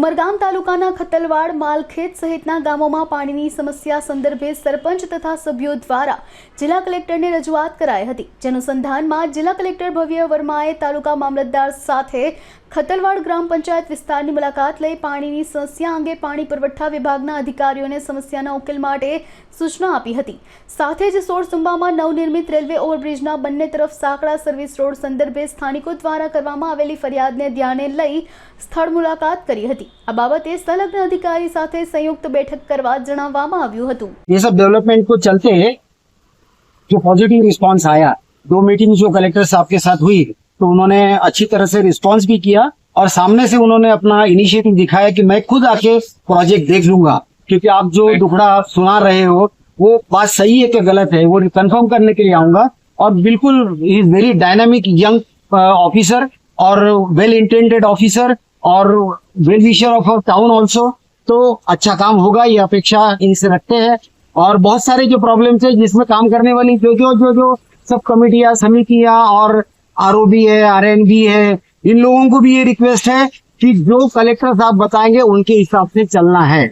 ઉમરગામ તાલુકાના ખતલવાડ માલખેત સહિતના ગામોમાં પાણીની સમસ્યા સંદર્ભે સરપંચ તથા સભ્યો દ્વારા જિલ્લા કલેક્ટરને રજૂઆત કરાઈ હતી. જેનું સંધાનમાં જિલ્લા કલેક્ટર ભવ્ય વર્માએ તાલુકા મામલતદાર સાથે ખતલવાડ ગ્રામ પંચાયત વિસ્તારની મુલાકાત લઈ પાણીની સમસ્યા અંગે પાણી પુરવઠા વિભાગના અધિકારીઓને સમસ્યાના ઉકેલ માટે સૂચના આપી હતી સાથે જ સોળસુંબામાં નવનિર્મિત રેલવે ઓવરબ્રિજના બંને તરફ સાંકડા સર્વિસ રોડ સંદર્ભે સ્થાનિકો દ્વારા કરવામાં આવેલી ફરિયાદને ધ્યાને લઈ સ્થળ મુલાકાત કરી હતી આ બાબતે સંલગ્ન અધિકારી સાથે સંયુક્ત બેઠક કરવા જણાવવામાં આવ્યું હતું ये सब डेवलपमेंट को चलते जो पॉजिटिव रिस्पांस आया दो मीटिंग जो कलेक्टर साहब के साथ हुई तो उन्होंने अच्छी तरह से रिस्पॉन्स भी किया और सामने से उन्होंने अपना इनिशिएटिव दिखाया कि मैं खुद आके प्रोजेक्ट देख लूँगा। क्योंकि आप जो दुखड़ा सुना रहे हो वो बात सही है कि गलत है वो कंफर्म करने के लिए आऊँगा। और बिल्कुल is very dynamic young officer और वेल इंटेंडेड ऑफिसर और well wisher of town also तो अच्छा काम होगा ये अपेक्षा इनसे रखते हैं। और बहुत सारे जो प्रॉब्लम्स है जिसमें काम करने वाली जो जो जो जो सब कमेटियाँ समितियाँ और आर है आर है इन लोगों को भी ये रिक्वेस्ट है कि जो कलेक्टर साहब बताएंगे उनके हिसाब से चलना है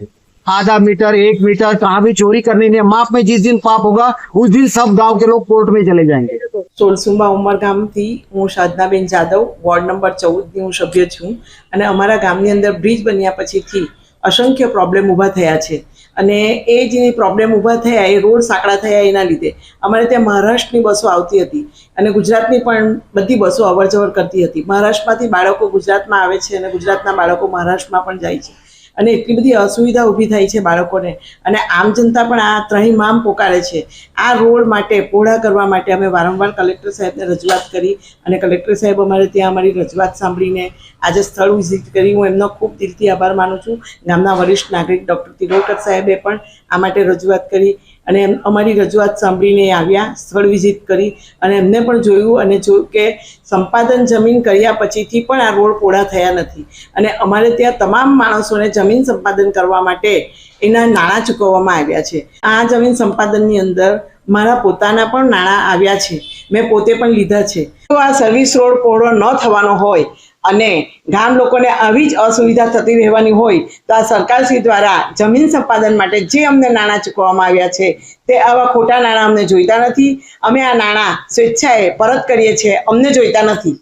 आधा मीटर एक मीटर कहाँ भी चोरी करनी नहीं है माप में जिस दिन पाप होगा उस दिन सब गांव के लोग कोर्ट में चले जाएंगे સોળસુંબા ઉમરગામથી હું સાધનાબેન જાદવ વોર્ડ નંબર ચૌદની હું સભ્ય છું અને અમારા ગામની અંદર બ્રિજ બન્યા પછીથી અસંખ્ય પ્રોબ્લેમ ઊભા થયા છે અને એ જે પ્રોબ્લેમ ઊભા થયા, એ રોડ સાંકડા થયા એના લીધે. અમારે ત્યાં મહારાષ્ટ્રની બસો આવતી હતી અને ગુજરાતની પણ બધી બસો અવર જવર કરતી હતી. મહારાષ્ટ્રમાંથી બાળકો ગુજરાતમાં આવે છે અને ગુજરાતના બાળકો મહારાષ્ટ્રમાં પણ જાય છે. અને એટલી બધી અસુવિધા ઊભી થાય છે બાળકોને. અને આમ જનતા પણ આ ત્રણેય મામ પોકારે છે. આ રોડ માટે, પહોળા કરવા માટે અમે વારંવાર કલેક્ટર સાહેબને રજૂઆત કરી અને કલેક્ટર સાહેબ અમારે ત્યાં અમારી રજૂઆત સાંભળીને આજે સ્થળ વિઝિટ કરી. હું એમનો ખૂબ દિલથી આભાર માનું છું. ગામના વરિષ્ઠ નાગરિક ડૉક્ટર તિરોકર સાહેબે પણ આ માટે રજૂઆત કરી. અને અમારી રજૂઆત સાંભળીને આવ્યા, સ્થળ વિઝિટ કરી અને એમને પણ જોયું અને જોયું કે સંપાદન જમીન કર્યા પછીથી પણ આ રોડ પોળા થયા નથી. અને અમારે ત્યાં તમામ માણસોને જમીન સંપાદન કરવા માટે એના નાણાં ચૂકવવામાં આવ્યા છે. આ જમીન સંપાદનની અંદર મારા પોતાના પણ નાણાં આવ્યા છે. મેં પોતે પણ લીધા છે. જો આ સર્વિસ રોડ પહોળો ન થવાનો હોય અને ગામ લોકોને આવી જ અસુવિધા થતી રહેવાની હોય, તો આ સરકારશ્રી દ્વારા જમીન સંપાદન માટે જે અમને નાણાં ચૂકવવામાં આવ્યા છે, તે આવા ખોટા નાણાં અમને જોઈતા નથી. અમે આ નાણાં સ્વેચ્છાએ પરત કરીએ છીએ, અમને જોઈતા નથી.